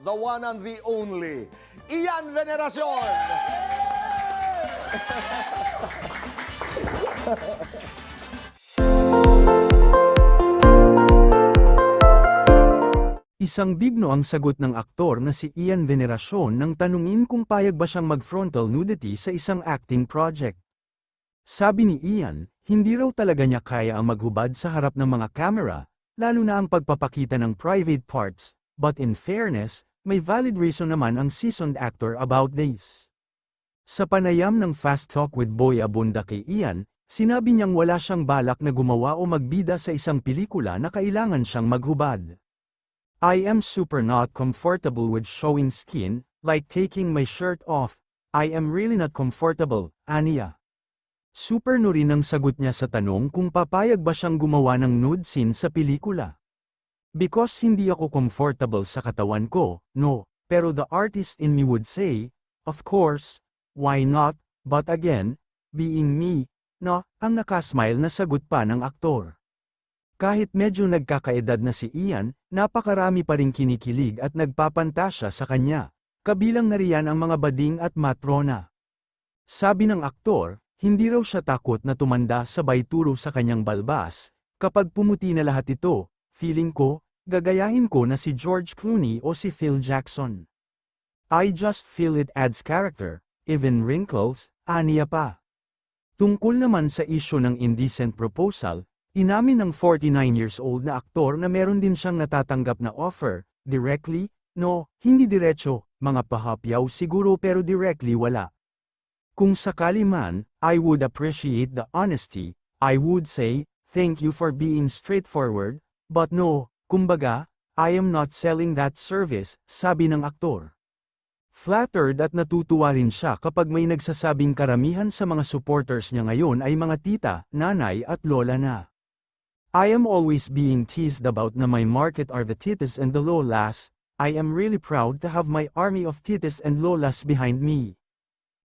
the one and the only, Ian Veneracion! Isang bigno ang sagot ng aktor na si Ian Veneracion nang tanungin kung payag ba siyang mag-frontal nudity sa isang acting project. Sabi ni Ian, hindi raw talaga niya kaya ang maghubad sa harap ng mga camera, lalo na ang pagpapakita ng private parts, but in fairness, may valid reason naman ang seasoned actor about this. Sa panayam ng Fast Talk with Boy Abunda kay Ian, sinabi niyang wala siyang balak na gumawa o magbida sa isang pelikula na kailangan siyang maghubad. I am super not comfortable with showing skin, like taking my shirt off. I am really not comfortable, Ania. Super no rin ang sagot niya sa tanong kung papayag ba siyang gumawa ng nude scene sa pelikula. Because hindi ako comfortable sa katawan ko, no, pero the artist in me would say, of course, why not, but again, being me, no, ang nakasmile na sagot pa ng aktor. Kahit medyo nagkakaedad na si Ian, napakarami pa ring kinikilig at nagpapantasya sa kanya. Kabilang na riyan ang mga bading at matrona. Sabi ng aktor, hindi raw siya takot na tumanda sabay turo sa kanyang balbas. Kapag pumuti na lahat ito, feeling ko, gagayahin ko na si George Clooney o si Phil Jackson. I just feel it adds character, even wrinkles, aniya pa. Tungkol naman sa isyo ng indecent proposal, Inamin ng 49 years old na aktor na meron din siyang natatanggap na offer, directly, no, hindi diretso, mga pahapyaw siguro pero directly wala. Kung sakali man, I would appreciate the honesty, I would say, thank you for being straightforward, but no, kumbaga, I am not selling that service, sabi ng aktor. Flattered at natutuwa rin siya kapag may nagsasabing karamihan sa mga supporters niya ngayon ay mga tita, nanay at lola na. I am always being teased about na my market are the titas and the lolas, I am really proud to have my army of titas and lolas behind me.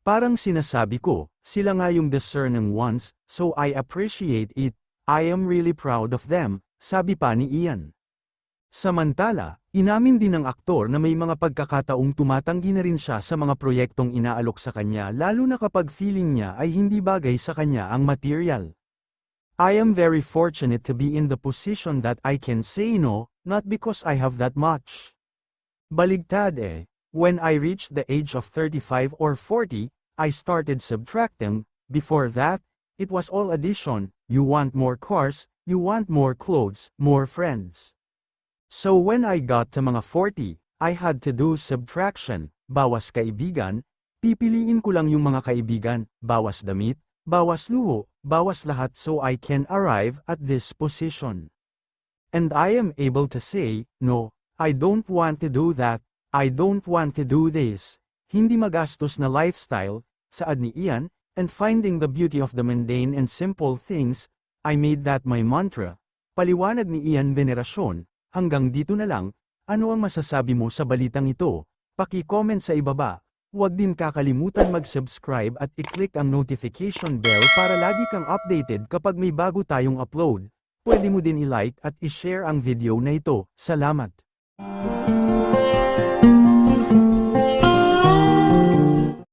Parang sinasabi ko, sila nga yung discerning ones, so I appreciate it, I am really proud of them, sabi pa ni Ian. Samantala, inamin din ng aktor na may mga pagkakataong tumatanggi na rin siya sa mga proyektong inaalok sa kanya lalo na kapag feeling niya ay hindi bagay sa kanya ang material. I am very fortunate to be in the position that I can say no, not because I have that much. Baligtad eh, when I reached the age of 35 or 40, I started subtracting, before that, it was all addition, you want more cars, you want more clothes, more friends. So when I got to mga 40, I had to do subtraction, bawas kaibigan, pipiliin ko lang yung mga kaibigan, bawas damit, bawas luho, bawas lahat so I can arrive at this position. And I am able to say, no, I don't want to do that, I don't want to do this. Hindi magastos na lifestyle, saad ni Ian, and finding the beauty of the mundane and simple things, I made that my mantra. Paliwanag ni Ian Veneracion, hanggang dito na lang, ano ang masasabi mo sa balitang ito? Paki-comment sa ibaba. Huwag din kakalimutan mag-subscribe at i-click ang notification bell para lagi kang updated kapag may bago tayong upload. Pwede mo din i-like at i-share ang video na ito. Salamat!